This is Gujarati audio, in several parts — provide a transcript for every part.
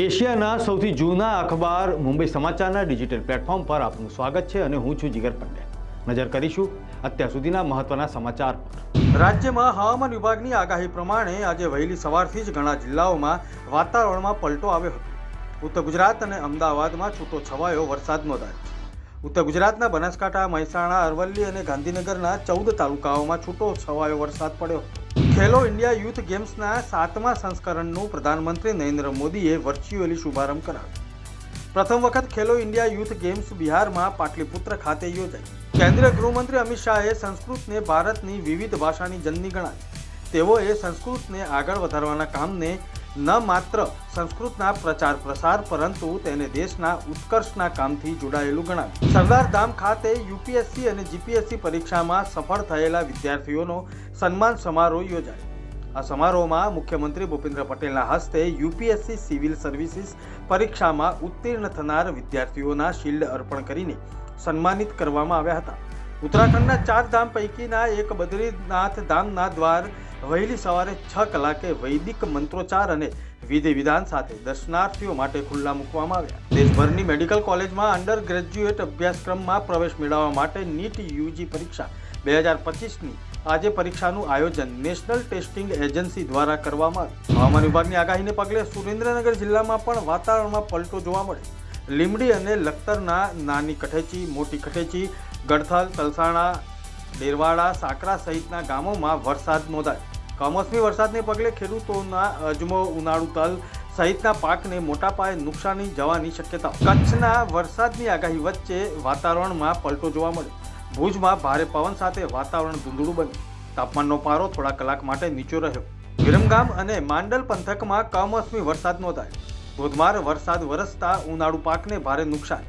એશિયાના સૌથી જૂના અખબાર મુંબઈ સમાચારના ડિજિટલ પ્લેટફોર્મ પર આપનું સ્વાગત છે અને હું છું જીગર પંડ્યા. નજર કરીશું અત્યાર સુધીના મહત્વના સમાચાર પર. રાજ્યમાં હવામાન વિભાગની આગાહી પ્રમાણે આજે વહેલી સવારથી જ ઘણા જિલ્લાઓમાં વાતાવરણમાં પલટો આવ્યો હતો. ઉત્તર ગુજરાત અને અમદાવાદમાં છૂટો છવાયો વરસાદ નોંધાયો ઉત્તર ગુજરાતના બનાસકાંઠા, મહેસાણા, અરવલ્લી અને ગાંધીનગરના ચૌદ તાલુકાઓમાં છૂટો છવાયો વરસાદ પડ્યો હતો. ખેલો ઇન્ડિયા યુથ ગેમ્સના સાતમા સંસ્કરણનું પ્રધાનમંત્રી નરેન્દ્ર મોદીએ વર્ચ્યુઅલી શુભારંભ કરાવ્યો. પ્રથમ વખત ખેલો ઇન્ડિયા યુથ ગેમ્સ બિહારમાં પાટલીપુત્ર ખાતે યોજાઈ. કેન્દ્રીય ગૃહમંત્રી અમિત શાહે સંસ્કૃતને ભારતની વિવિધ ભાષાની જનની ગણાવી. તેઓએ સંસ્કૃતને આગળ વધારવાના કામને ન માત્ર સંસ્કૃતના પ્રચાર પ્રસાર, પરંતુ તેને દેશના ઉત્કર્ષના કામથી જોડાયેલું ગણાવ્યું સરદાર ધામ ખાતે યુપીએસસી અને જીપીએસસી પરીક્ષામાં સફળ થયેલા વિદ્યાર્થીઓનો સન્માન સમારોહ યોજાયો. આ સમારોહમાં મુખ્યમંત્રી ભૂપેન્દ્ર પટેલના હસ્તે યુપીએસસી સિવિલ સર્વિસીસ પરીક્ષામાં ઉત્તીર્ણ થનાર વિદ્યાર્થીઓના શિલ્ડ અર્પણ કરીને સન્માનિત કરવામાં આવ્યા હતા. ઉત્તરાખંડના ચાર ધામ પૈકીના એક બદ્રીનાથ ધામના દ્વાર વહેલી સવારે છ કલાકે વૈદિક મંત્રોચ્ચાર અને વિધિ વિધાન સાથે દર્શનાર્થીઓ માટે ખુલ્લા મૂકવામાં આવ્યા. દેશભરની મેડિકલ કોલેજમાં અંડર ગ્રેજ્યુએટ અભ્યાસક્રમમાં પ્રવેશ મેળવવા માટે નીટ યુજી પરીક્ષા બે હજાર પચીસની આજે પરીક્ષાનું આયોજન નેશનલ ટેસ્ટિંગ એજન્સી દ્વારા કરવામાં આવ્યું. હવામાન વિભાગની આગાહીને પગલે સુરેન્દ્રનગર જિલ્લામાં પણ વાતાવરણમાં પલટો જોવા મળ્યો. લીમડી અને લખતરના નાની કઠેચી, મોટી કઠેચી ગડથલ તલસાણા, ડેરવાડા, સાકરા સહિતના ગામોમાં વરસાદ નોંધાયો. કમોસમી વરસાદને પગલે ખેડૂતોના અજમો, ઉનાળુ તલ સહિતના પાકને મોટા પાયે નુકસાની જવાની શક્યતા. કચ્છના વરસાદની આગાહી વચ્ચે વાતાવરણમાં પલટો જોવા મળ્યો. ભુજમાં ભારે પવન સાથે વાતાવરણ ધૂંધળું બન્યું. તાપમાનનો પારો થોડા કલાક માટે નીચો રહ્યો. વિરમગામ અને માંડલ પંથકમાં કમોસમી વરસાદ નોંધાયો. ધોધમાર વરસાદ વરસતા ઉનાળુ પાકને ભારે નુકસાન.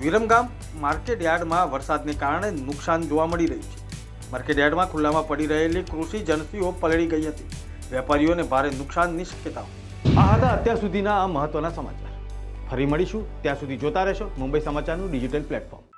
વિરમગામ માર્કેટ યાર્ડમાં વરસાદને કારણે નુકસાન જોવા મળી રહ્યું છે. માર્કેટ યાર્ડમાં ખુલ્લામાં પડી રહેલી કૃષિ જનસીઓ પલળી ગઈ હતી. વેપારીઓને ભારે નુકસાનની શક્યતાઓ. આ હતા અત્યાર સુધીના આ મહત્વના સમાચાર. ફરી મળીશું. ત્યાં સુધી જોતા રહેશો મુંબઈ સમાચારનું ડિજિટલ પ્લેટફોર્મ.